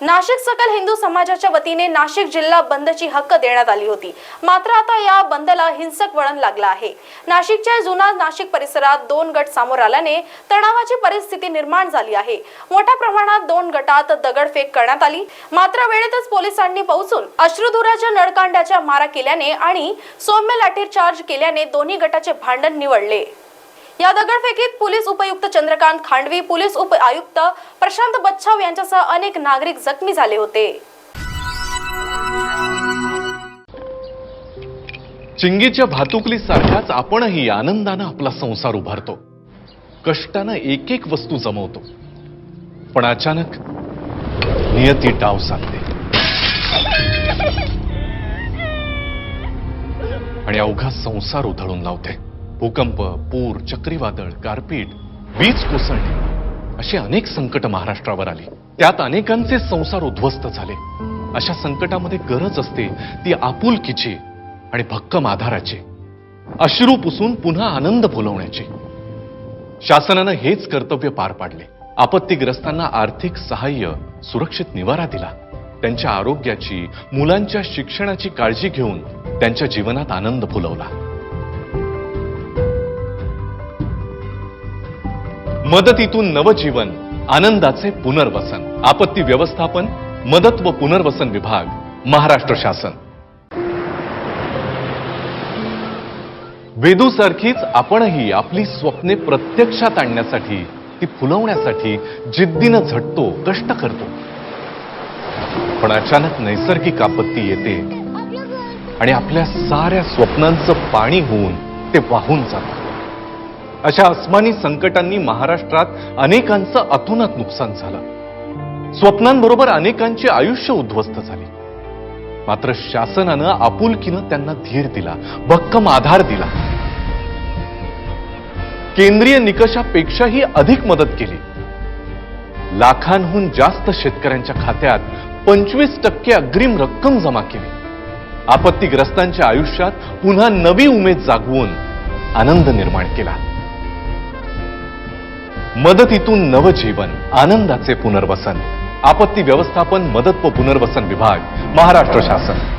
नाशिक सकल हिंदू समाजाच्या वतीने नाशिक जिल्हा बंदची हक्क देण्यात आली होती. मात्र आता या बंदला हिंसक वळण लागलं आहे. नाशिकच्या जुना नाशिक परिसरात दोन गट समोर आल्याने तणावाची परिस्थिती निर्माण झाली आहे. मोठ्या प्रमाणात दोन गटात दगडफेक करण्यात आली. मात्र वेळेतच पोलिसांनी पोहोचून अश्रुधुराच्या नळकांड्याच्या मारा केल्याने आणि सौम्य लाठीचार्ज केल्याने दोन्ही गटाचे भांडण निवडले. या दगडफेकीत पोलीस उपयुक्त चंद्रकांत खांडवी पोलीस उप आयुक्त प्रशांत बच्छाव यांच्यासह अनेक नागरिक जखमी झाले होते. चिंगीच्या भातुकली सारखाच आपणही आनंदानं आपला संसार उभारतो. कष्टानं एक एक वस्तू जमवतो. पण अचानक नियती डाव सांगते. आणि अवघा संसार उधळून लावते. भूकंप पूर चक्रीवादळ गारपीट वीज कोसळणे अशी अनेक संकट महाराष्ट्रावर आली. त्यात अनेकांचे संसार उद्ध्वस्त झाले. अशा संकटामध्ये गरज असते ती आपुलकीची आणि भक्कम आधाराची. अश्रू पुसून पुन्हा आनंद फुलवण्याची शासनानं हेच कर्तव्य पार पाडले. आपत्तीग्रस्तांना आर्थिक सहाय्य सुरक्षित निवारा दिला. त्यांच्या आरोग्याची मुलांच्या शिक्षणाची काळजी घेऊन त्यांच्या जीवनात आनंद फुलवला मदतीतून नवजीवन आनंदाचे पुनर्वसन आपत्ती व्यवस्थापन मदत व पुनर्वसन विभाग महाराष्ट्र शासन. वेदूसारखीच आपणही आपली स्वप्ने प्रत्यक्षात आणण्यासाठी ती फुलवण्यासाठी जिद्दीनं झटतो कष्ट करतो. पण अचानक नैसर्गिक आपत्ती येते आणि आपल्या साऱ्या स्वप्नांचं पाणी होऊन ते वाहून जातं. अशा अस्मानी संकटांनी महाराष्ट्रात अनेकांचं अतोनात नुकसान झालं. स्वप्नांबरोबर अनेकांची आयुष्य उद्ध्वस्त झाली. मात्र शासनानं आपुलकीनं त्यांना धीर दिला भक्कम आधार दिला. केंद्रीय निकषापेक्षाही अधिक मदत केली. लाखांहून जास्त शेतकऱ्यांच्या खात्यात पंचवीस टक्के अग्रिम रक्कम जमा केली. आपत्तीग्रस्तांच्या आयुष्यात पुन्हा नवी उमेद जागवून आनंद निर्माण केला. मदतीतून नवजीवन आनंदाचे पुनर्वसन. आपत्ती व्यवस्थापन मदत व पुनर्वसन विभाग महाराष्ट्र शासन.